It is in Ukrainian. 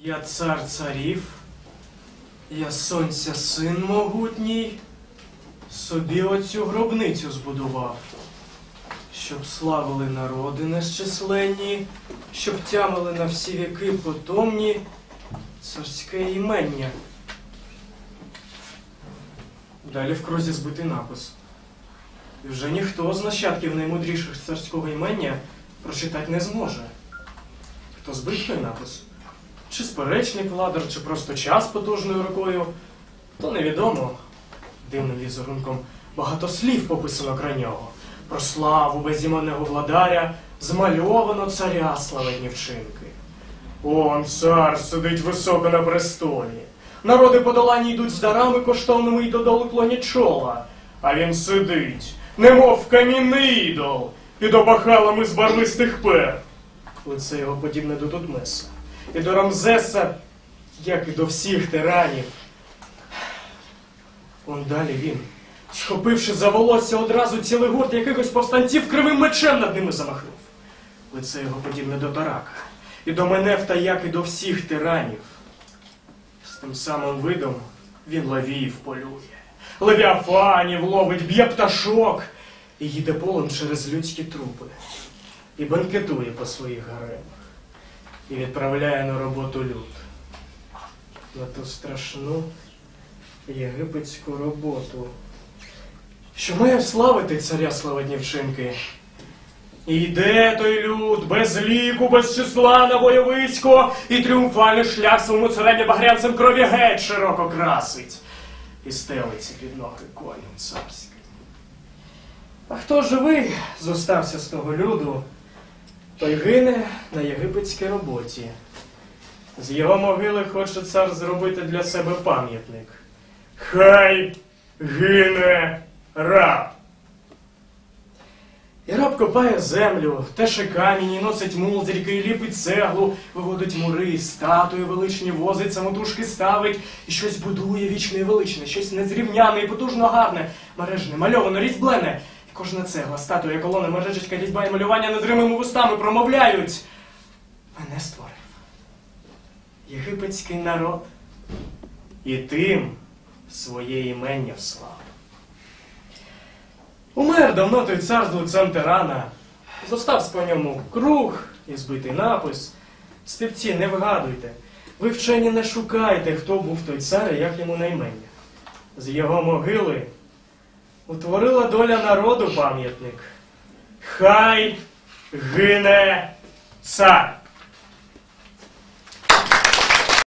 Я цар царів, я сонця син могутній, собі оцю гробницю збудував, щоб славили народи нещисленні, щоб тямили на всі віки потомні царське імення. Далі в крузі збитий напис. І вже ніхто з нащадків наймудріших царського імення прочитати не зможе. Хто збив той напис? Чи сперечний владар, чи просто час потужною рукою, то невідомо. Дивним візерунком багато слів пописано край нього. Про славу безіменного владаря змальовано царя славетні вчинки. Он цар сидить високо на престолі. Народи подолані йдуть з дарами коштовними й додолу клонять чола. А він сидить, немов камінний ідол, під опахалами з барвистих пер. Лице його подібне до Тутмеса. І до Рамзеса, як і до всіх тиранів. Он далі він, схопивши за волосся одразу цілий гурт якихось повстанців, кривим мечем над ними замахнув. Лице його подібне до тарака. І до Менефта, як і до всіх тиранів. З тим самим видом він лавіїв полює. Левіафанів ловить, б'є пташок і їде полем через людські трупи. І бенкетує по своїх гаремах. І відправляє на роботу люд. На ту страшну єгипетську роботу, що має вславити царя славетні вчинки. І йде той люд без ліку, без числа на бойовисько, і тріумфальний шлях своєму цареві багрянцем крові геть широко красить, і стелиться під ноги коням царським. А хто живий зостався з того люду, той гине на єгипетській роботі. З його могили хоче цар зробити для себе пам'ятник. Хай гине раб. І раб копає землю, теше камінь, і носить мул з ріки, і ліпить цеглу, виводить мури, статуї величні возить, самотужки ставить, і щось будує вічне і величне, щось незрівняне і потужно гарне, мережне, мальоване, різьблене. Кожна цегла, статуя, колона, мережечка, різьба і малювання незримими вустами промовляють. Мене створив єгипетський народ, і тим своє імення вслав. Умер давно той цар з лицем тирана, зостався по ньому круг і збитий напис. Співці, не вигадуйте, ви вчені не шукайте, хто був той цар і як йому наймення. З його могили утворила доля народу пам'ятник. Хай гине цар.